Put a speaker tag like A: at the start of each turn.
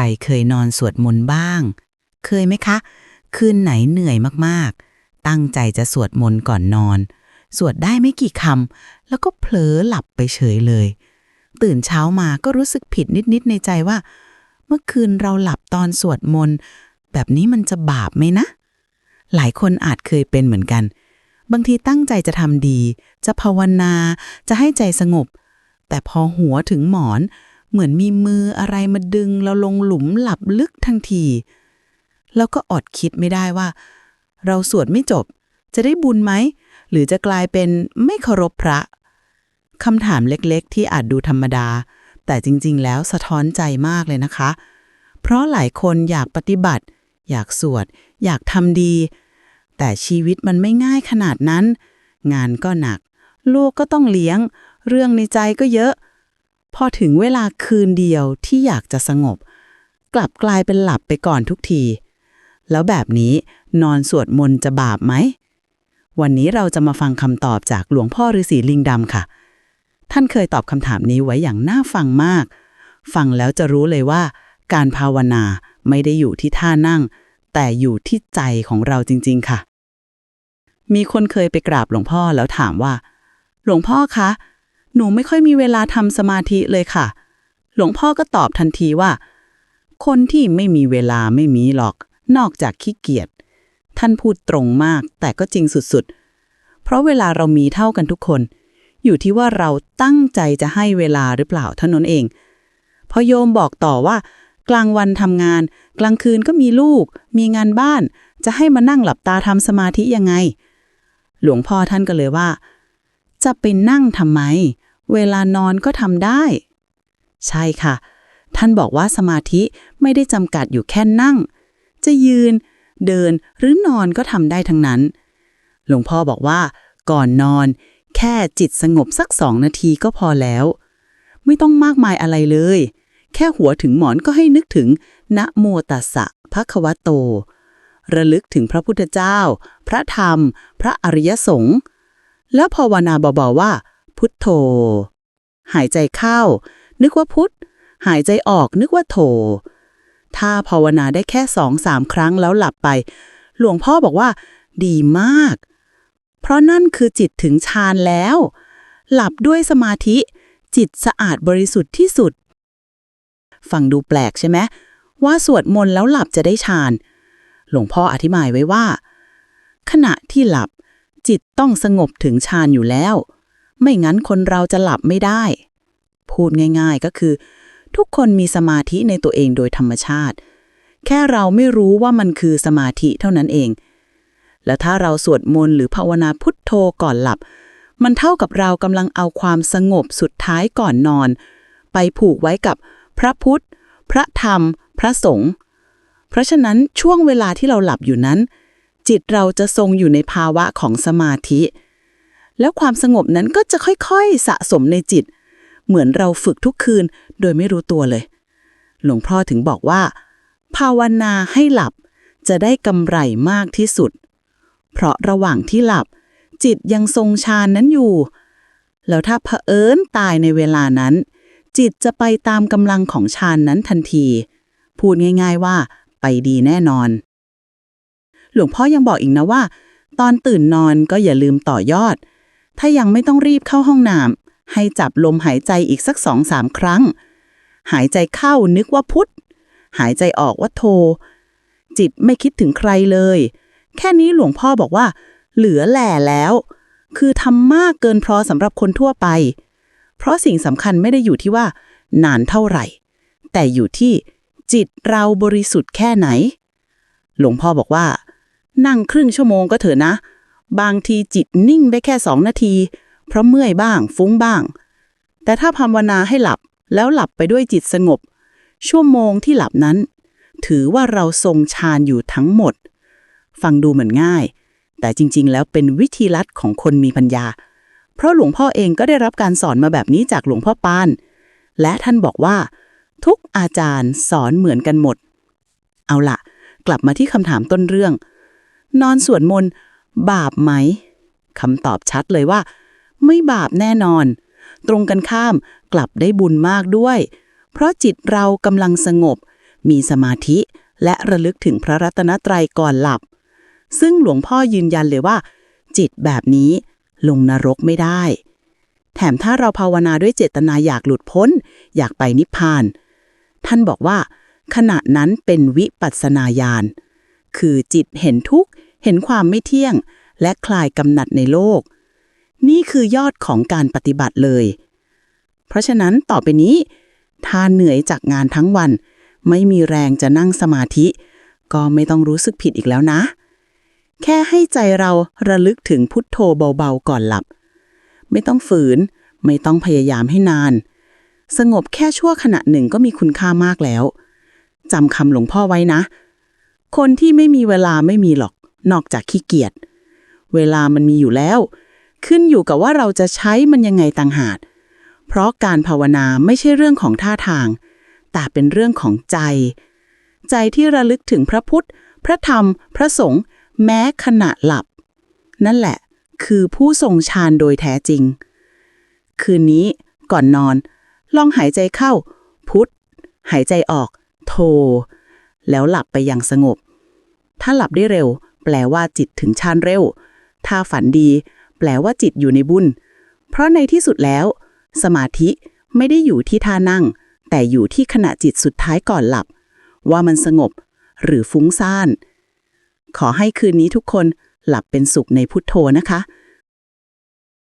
A: รเคยนอนสวดมนต์บ้าง เคยไหมคะ คืนไหนเหนื่อยมากๆ ตั้งใจจะสวดมนต์ก่อนนอน สวดได้ไม่กี่คำแล้วก็เผลอหลับไปเฉยเลย ตื่นเช้ามาก็รู้สึกผิดนิดๆในใจว่า เมื่อคืนเราหลับตอนสวดมนต์แบบนี้มันจะบาปไหมนะ หลายคนอาจเคยเป็นเหมือนกัน บางทีตั้งใจจะทำดี จะภาวนา จะให้ใจสงบ แต่พอหัวถึงหมอน เหมือนมีมืออะไรมาดึง เราลงหลุมหลับลึกทันทีแล้วก็อดคิดไม่ได้ว่า เราสวดไม่จบ จะได้บุญไหม หรือจะกลายเป็นไม่เคารพพระคำถามเล็กๆ ที่อาจดูธรรมดา แต่จริงๆ แล้วสะท้อนใจมากเลยนะคะ เพราะหลายคนอยากปฏิบัติ อยากสวด อยากทำดี แต่ชีวิตมันไม่ง่ายขนาดนั้น งานก็หนัก ลูกก็ต้องเลี้ยง เรื่องในใจก็เยอะ พอถึงเวลาคืนเดียวที่อยากจะสงบ กลับกลายเป็นหลับไปก่อนทุกที แล้วแบบนี้นอนสวดมนต์จะบาปไหม วันนี้เราจะมาฟังคำตอบจากหลวงพ่อฤาษีลิงดำค่ะ ท่านเคยตอบคำถามนี้ไว้อย่างน่าฟังมาก ฟังแล้วจะรู้เลยว่า การภาวนาไม่ได้อยู่ที่ท่านั่ง แต่อยู่ที่ใจของเราจริง ๆ ค่ะ มีคนเคยไปกราบหลวงพ่อแล้วถามว่า หลวงพ่อคะ หนูไม่ค่อยมีเวลาทำสมาธิเลยค่ะ หลวงพ่อก็ตอบทันทีว่า คนที่ไม่มีเวลาไม่มีหรอก นอกจากขี้เกียจ ท่านพูดตรงมาก แต่ก็จริงสุดๆ เพราะเวลาเรามีเท่ากันทุกคน อยู่ที่ว่าเราตั้งใจจะให้เวลาหรือเปล่าเท่านั้นเอง พอโยมบอกต่อว่า กลางวันทำงาน กลางคืนก็มีลูก มีงานบ้าน จะให้มานั่งหลับตาทำสมาธิยังไง หลวงพ่อท่านก็เลยว่า จะไปนั่งทำไม เวลานอนก็ทำได้ ใช่ค่ะ ท่านบอกว่าสมาธิไม่ได้จำกัดอยู่แค่นั่ง จะยืน เดินหรือนอนก็ทำได้ทั้งนั้น หลวงพ่อบอกว่า ก่อนนอน แค่จิตสงบสักสองนาทีก็พอแล้ว ไม่ต้องมากมายอะไรเลย แค่หัวถึงหมอนก็ให้นึกถึง นะโมตัสสะภะคะวะโต ระลึกถึงพระพุทธเจ้า พระธรรม พระอริยสงฆ์แล้วภาวนาเบาๆว่า พุทโธ หายใจเข้า นึกว่าพุทธหายใจออกนึกว่าโธถ้าภาวนาได้แค่สองสามครั้งแล้วหลับไป หลวงพ่อบอกว่า ดีมาก เพราะนั่นคือจิตถึงฌานแล้ว หลับด้วยสมาธิ จิตสะอาดบริสุทธิ์ที่สุด ฟังดูแปลกใช่ไหมว่าสวดมนต์แล้วหลับจะได้ฌาน หลวงพ่ออธิบายไว้ว่า ขณะที่หลับจิตต้องสงบถึงฌานอยู่แล้ว ไม่งั้นคนเราจะหลับไม่ได้ พูดง่ายๆก็คือ ทุกคนมีสมาธิในตัวเองโดยธรรมชาติ แค่เราไม่รู้ว่ามันคือสมาธิเท่านั้นเอง และถ้าเราสวดมนต์หรือภาวนาพุทโธก่อนหลับ มันเท่ากับเรากำลังเอาความสงบสุดท้ายก่อนนอน ไปผูกไว้กับพระพุทธ พระธรรม พระสงฆ์เพราะฉะนั้นช่วงเวลาที่เราหลับอยู่นั้น จิตเราจะทรงอยู่ในภาวะของสมาธิ แล้วความสงบนั้นก็จะค่อยๆ สะสมในจิต เหมือนเราฝึกทุกคืนโดยไม่รู้ตัวเลย หลวงพ่อถึงบอกว่า ภาวนาให้หลับจะได้กำไรมากที่สุด เพราะระหว่างที่หลับ จิตยังทรงฌานนั้นอยู่ แล้วถ้าเผอิญตายในเวลานั้น จิตจะไปตามกำลังของฌานนั้นทันที พูดง่ายๆว่าไปดีแน่นอน หลวงพ่อยังบอกอีกนะว่า ตอนตื่นนอนก็อย่าลืมต่อยอด ถ้ายังไม่ต้องรีบเข้าห้องน้ำให้จับลมหายใจอีกสักสองสามครั้ง หายใจเข้านึกว่าพุทธหายใจออกว่าโท จิตไม่คิดถึงใครเลย แค่นี้หลวงพ่อบอกว่า เหลือแหล่แล้ว คือทำมากเกินพอสำหรับคนทั่วไป เพราะสิ่งสำคัญไม่ได้อยู่ที่ว่า นานเท่าไหร่ แต่อยู่ที่จิตเราบริสุทธิ์แค่ไหน หลวงพ่อบอกว่า นั่งครึ่งชั่วโมงก็เถอะนะ บางทีจิตนิ่งได้แค่สองนาที เพราะเมื่อยบ้าง ฟุ้งบ้าง แต่ถ้าภาวนาให้หลับแล้วหลับไปด้วยจิตสงบ ชั่วโมงที่หลับนั้น ถือว่าเราทรงฌานอยู่ทั้งหมด ฟังดูเหมือนง่าย แต่จริง ๆ แล้วเป็นวิธีลัดของคนมีปัญญา เพราะหลวงพ่อเองก็ได้รับการสอนมาแบบนี้จากหลวงพ่อปาน และท่านบอกว่า ทุกอาจารย์สอนเหมือนกันหมด เอาละกลับมาที่คำถามต้นเรื่อง นอนสวดมนต์ บาปไหมคำตอบชัดเลยว่า ไม่บาปแน่นอน ตรงกันข้ามกลับได้บุญมากด้วย เพราะจิตเรากำลังสงบ มีสมาธิและระลึกถึงพระรัตนตรัยก่อนหลับ ซึ่งหลวงพ่อยืนยันเลยว่า จิตแบบนี้ลงนรกไม่ได้ แถมถ้าเราภาวนาด้วยเจตนาอยากหลุดพ้น อยากไปนิพพาน ท่านบอกว่า ขณะนั้นเป็นวิปัสสนาญาณคือจิตเห็นทุกข์ เห็นความไม่เที่ยง และคลายกำหนัดในโลก นี่คือยอดของการปฏิบัติเลย เพราะฉะนั้นต่อไปนี้ ถ้าเหนื่อยจากงานทั้งวัน ไม่มีแรงจะนั่งสมาธิ ก็ไม่ต้องรู้สึกผิดอีกแล้วนะ แค่ให้ใจเราระลึกถึงพุทโธเบาๆก่อนหลับ ไม่ต้องฝืน ไม่ต้องพยายามให้นาน สงบแค่ชั่วขณะหนึ่งก็มีคุณค่ามากแล้วจำคำหลวงพ่อไว้นะ คนที่ไม่มีเวลาไม่มีหรอก นอกจากขี้เกียจ เวลามันมีอยู่แล้ว ขึ้นอยู่กับว่าเราจะใช้มันยังไงต่างหาก เพราะการภาวนาไม่ใช่เรื่องของท่าทาง แต่เป็นเรื่องของใจ ใจที่ระลึกถึงพระพุทธ พระธรรม พระสงฆ์แม้ขณะหลับ นั่นแหละ คือผู้ทรงฌานโดยแท้จริง คืนนี้ก่อนนอน ลองหายใจเข้า พุทธหายใจออก โท แล้วหลับไปอย่างสงบ ถ้าหลับได้เร็ว แปลว่าจิตถึงฌานเร็ว ถ้าฝันดี แปลว่าจิตอยู่ในบุญ เพราะในที่สุดแล้ว สมาธิไม่ได้อยู่ที่ท่านั่ง แต่อยู่ที่ขณะจิตสุดท้ายก่อนหลับ ว่ามันสงบ หรือฟุ้งซ่าน ขอให้คืนนี้ทุกคนหลับเป็นสุขในพุทโธนะคะ